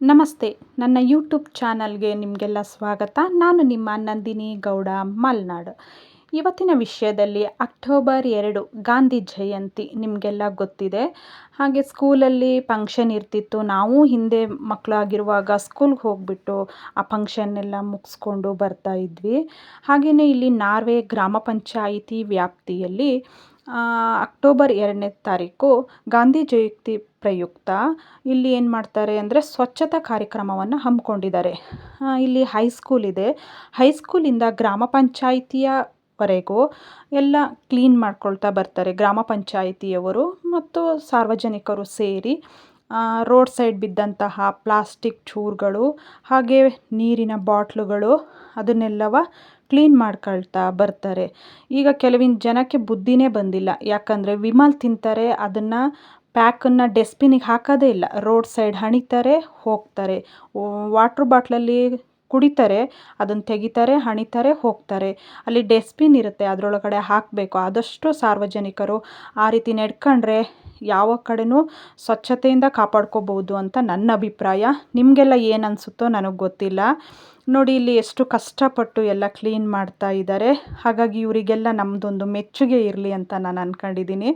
ನಮಸ್ತೆ. ನನ್ನ ಯೂಟ್ಯೂಬ್ ಚಾನಲ್ಗೆ ನಿಮಗೆಲ್ಲ ಸ್ವಾಗತ. ನಾನು ನಿಮ್ಮ ನಂದಿನಿ ಗೌಡ ಮಲ್ನಾಡು. ಇವತ್ತಿನ ವಿಷಯದಲ್ಲಿ ಅಕ್ಟೋಬರ್ ಎರಡು, ಗಾಂಧಿ ಜಯಂತಿ ನಿಮಗೆಲ್ಲ ಗೊತ್ತಿದೆ. ಹಾಗೆ ಸ್ಕೂಲಲ್ಲಿ ಫಂಕ್ಷನ್ ಇರ್ತಿತ್ತು. ನಾವು ಹಿಂದೆ ಮಕ್ಕಳಾಗಿರುವಾಗ ಸ್ಕೂಲ್ಗೆ ಹೋಗಿಬಿಟ್ಟು ಆ ಫಂಕ್ಷನ್ನೆಲ್ಲ ಮುಗಿಸ್ಕೊಂಡು ಬರ್ತಾ ಇದ್ವಿ. ಹಾಗೆಯೇ ಇಲ್ಲಿ ನಾರ್ವೆ ಗ್ರಾಮ ಪಂಚಾಯಿತಿ ವ್ಯಾಪ್ತಿಯಲ್ಲಿ ಅಕ್ಟೋಬರ್ ಎರಡನೇ ತಾರೀಕು ಗಾಂಧಿ ಜಯಂತಿ ಪ್ರಯುಕ್ತ ಇಲ್ಲಿ ಏನು ಮಾಡ್ತಾರೆ ಅಂದರೆ ಸ್ವಚ್ಛತಾ ಕಾರ್ಯಕ್ರಮವನ್ನು ಹಮ್ಮಿಕೊಂಡಿದ್ದಾರೆ. ಇಲ್ಲಿ ಹೈಸ್ಕೂಲ್ ಇದೆ. ಹೈಸ್ಕೂಲಿಂದ ಗ್ರಾಮ ಪಂಚಾಯಿತಿಯವರೆಗೂ ಎಲ್ಲ ಕ್ಲೀನ್ ಮಾಡ್ಕೊಳ್ತಾ ಬರ್ತಾರೆ. ಗ್ರಾಮ ಪಂಚಾಯಿತಿಯವರು ಮತ್ತು ಸಾರ್ವಜನಿಕರು ಸೇರಿ ರೋಡ್ ಸೈಡ್ ಬಿದ್ದಂತಹ ಪ್ಲಾಸ್ಟಿಕ್ ಚೂರುಗಳು ಹಾಗೆ ನೀರಿನ ಬಾಟ್ಲುಗಳು ಅದನ್ನೆಲ್ಲವ ಕ್ಲೀನ್ ಮಾಡ್ಕೊಳ್ತಾ ಬರ್ತಾರೆ. ಈಗ ಕೆಲವಿನ ಜನಕ್ಕೆ ಬುದ್ಧಿನೇ ಬಂದಿಲ್ಲ. ಯಾಕಂದರೆ ವಿಮಲ್ ತಿಂತಾರೆ, ಅದನ್ನು ಪ್ಯಾಕನ್ನು ಡೆಸ್ಪಿನಿಗೆ ಹಾಕೋದೇ ಇಲ್ಲ. ರೋಡ್ ಸೈಡ್ ಹಣಿತಾರೆ, ಹೋಗ್ತಾರೆ. ವಾಟ್ರ್ ಬಾಟ್ಲಲ್ಲಿ ಕುಡಿತಾರೆ, ಅದನ್ನು ತೆಗಿತಾರೆ, ಹಣಿತಾರೆ, ಹೋಗ್ತಾರೆ. ಅಲ್ಲಿ ಡಸ್ಟ್ಬಿನ್ ಇರುತ್ತೆ, ಅದರೊಳಗಡೆ ಹಾಕಬೇಕು. ಆದಷ್ಟು ಸಾರ್ವಜನಿಕರು ಆ ರೀತಿ ನಡ್ಕೊಂಡ್ರೆ ಯಾವ ಕಡೆನೂ ಸ್ವಚ್ಛತೆಯಿಂದ ಕಾಪಾಡ್ಕೋಬೋದು ಅಂತ ನನ್ನ ಅಭಿಪ್ರಾಯ. ನಿಮಗೆಲ್ಲ ಏನು ಅನಿಸುತ್ತೋ ನನಗೆ ಗೊತ್ತಿಲ್ಲ. ನೋಡಿ, ಇಲ್ಲಿ ಎಷ್ಟು ಕಷ್ಟಪಟ್ಟು ಎಲ್ಲ ಕ್ಲೀನ್ ಮಾಡ್ತಾ ಇದ್ದಾರೆ ಹಾಗಾಗಿ ಇವರಿಗೆಲ್ಲ ನಮ್ಮದೊಂದು ಮೆಚ್ಚುಗೆ ಇರಲಿ ಅಂತ ನಾನು ಅಂದ್ಕೊಂಡಿದ್ದೀನಿ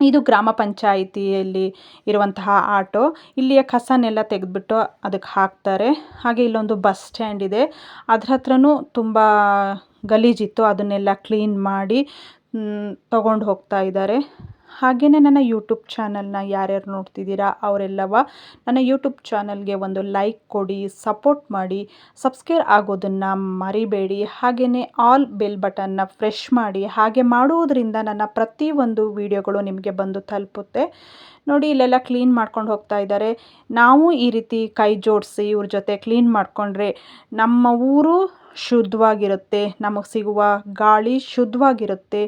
ಇದು ಗ್ರಾಮ ಪಂಚಾಯಿತಿಯಲ್ಲಿ ಇರುವಂತಹ ಆಟೋ. ಇಲ್ಲಿಯ ಕಸನೆಲ್ಲ ತೆಗೆದುಬಿಟ್ಟು ಅದಕ್ಕೆ ಹಾಕ್ತಾರೆ. ಹಾಗೆ ಇಲ್ಲೊಂದು ಬಸ್ ಸ್ಟ್ಯಾಂಡ್ ಇದೆ. ಅದ್ರ ಹತ್ರನೂ ತುಂಬ ಗಲೀಜಿತ್ತು. ಅದನ್ನೆಲ್ಲ ಕ್ಲೀನ್ ಮಾಡಿ ತಗೊಂಡು ಹೋಗ್ತಾ ಇದ್ದಾರೆ ಹಾಗೆಯೇ ನನ್ನ ಯೂಟ್ಯೂಬ್ ಚಾನಲ್ನ ಯಾರ್ಯಾರು ನೋಡ್ತಿದ್ದೀರಾ ಅವರೆಲ್ಲವ, ನನ್ನ ಯೂಟ್ಯೂಬ್ ಚಾನಲ್ಗೆ ಒಂದು ಲೈಕ್ ಕೊಡಿ ಸಪೋರ್ಟ್ ಮಾಡಿ ಸಬ್ಸ್ಕ್ರೈಬ್ ಆಗೋದನ್ನು ಮರಿಬೇಡಿ ಹಾಗೆಯೇ ಆಲ್ ಬೆಲ್ ಬಟನ್ನ ಫ್ರೆಶ್ ಮಾಡಿ, ಹಾಗೆ ಮಾಡುವುದರಿಂದ ನನ್ನ ಪ್ರತಿಯೊಂದು ವಿಡಿಯೋಗಳು ನಿಮಗೆ ಬಂದು ತಲುಪುತ್ತೆ. ನೋಡಿ, ಇಲ್ಲೆಲ್ಲ ಕ್ಲೀನ್ ಮಾಡ್ಕೊಂಡು ಹೋಗ್ತಾ ಇದ್ದಾರೆ. ನಾವು ಈ ರೀತಿ ಕೈ ಜೋಡಿಸಿ ಇವ್ರ ಜೊತೆ ಕ್ಲೀನ್ ಮಾಡಿಕೊಂಡ್ರೆ ನಮ್ಮ ಊರು ಶುದ್ಧವಾಗಿರುತ್ತೆ, ನಮಗೆ ಸಿಗುವ ಗಾಳಿ ಶುದ್ಧವಾಗಿರುತ್ತೆ.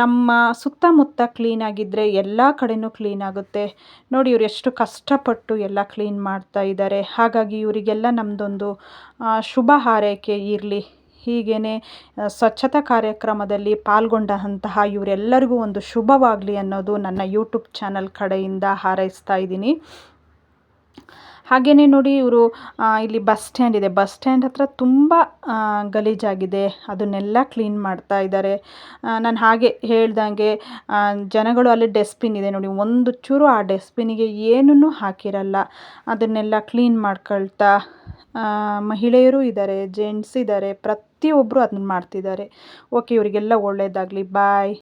ನಮ್ಮ ಸುತ್ತಮುತ್ತ ಕ್ಲೀನಾಗಿದ್ದರೆ ಎಲ್ಲ ಕಡೆಯೂ ಕ್ಲೀನ್ ಆಗುತ್ತೆ. ನೋಡಿ, ಇವ್ರು ಎಷ್ಟು ಕಷ್ಟಪಟ್ಟು ಎಲ್ಲ ಕ್ಲೀನ್ ಮಾಡ್ತಾ ಇದ್ದಾರೆ ಹಾಗಾಗಿ ಇವರಿಗೆಲ್ಲ ನಮ್ಮದೊಂದು ಶುಭ ಹಾರೈಕೆ ಇರಲಿ. ಹೀಗೇ ಸ್ವಚ್ಛತಾ ಕಾರ್ಯಕ್ರಮದಲ್ಲಿ ಪಾಲ್ಗೊಂಡಂತಹ ಇವರೆಲ್ಲರಿಗೂ ಒಂದು ಶುಭವಾಗಲಿ ಅನ್ನೋದು ನನ್ನ ಯೂಟ್ಯೂಬ್ ಚಾನಲ್ ಕಡೆಯಿಂದ ಹಾರೈಸ್ತಾ ಇದ್ದೀನಿ. ಹಾಗೆಯೇ ನೋಡಿ ಇವರು ಇಲ್ಲಿ ಬಸ್ ಸ್ಟ್ಯಾಂಡ್ ಇದೆ. ಬಸ್ ಸ್ಟ್ಯಾಂಡ್ ಹತ್ರ ತುಂಬ ಗಲೀಜಾಗಿದೆ. ಅದನ್ನೆಲ್ಲ ಕ್ಲೀನ್ ಮಾಡ್ತಾ ಇದ್ದಾರೆ. ನಾನು ಹಾಗೆ ಹೇಳ್ದಂಗೆ ಜನಗಳು ಅಲ್ಲಿ ಡಸ್ಟ್ಬಿನ್ ಇದೆ ನೋಡಿ. ಒಂದು ಚೂರು ಆ ಡಸ್ಟ್ಬಿನ್ನಿಗೆ ಏನೂ ಹಾಕಿರಲ್ಲ. ಅದನ್ನೆಲ್ಲ ಕ್ಲೀನ್ ಮಾಡ್ಕೊಳ್ತಾ ಮಹಿಳೆಯರು ಇದ್ದಾರೆ ಜೆಂಟ್ಸ್ ಇದ್ದಾರೆ ಪ್ರತಿಯೊಬ್ಬರು ಅದನ್ನ ಮಾಡ್ತಿದ್ದಾರೆ. ಓಕೆ ಇವರಿಗೆಲ್ಲ ಒಳ್ಳೆಯದಾಗಲಿ ಬಾಯ್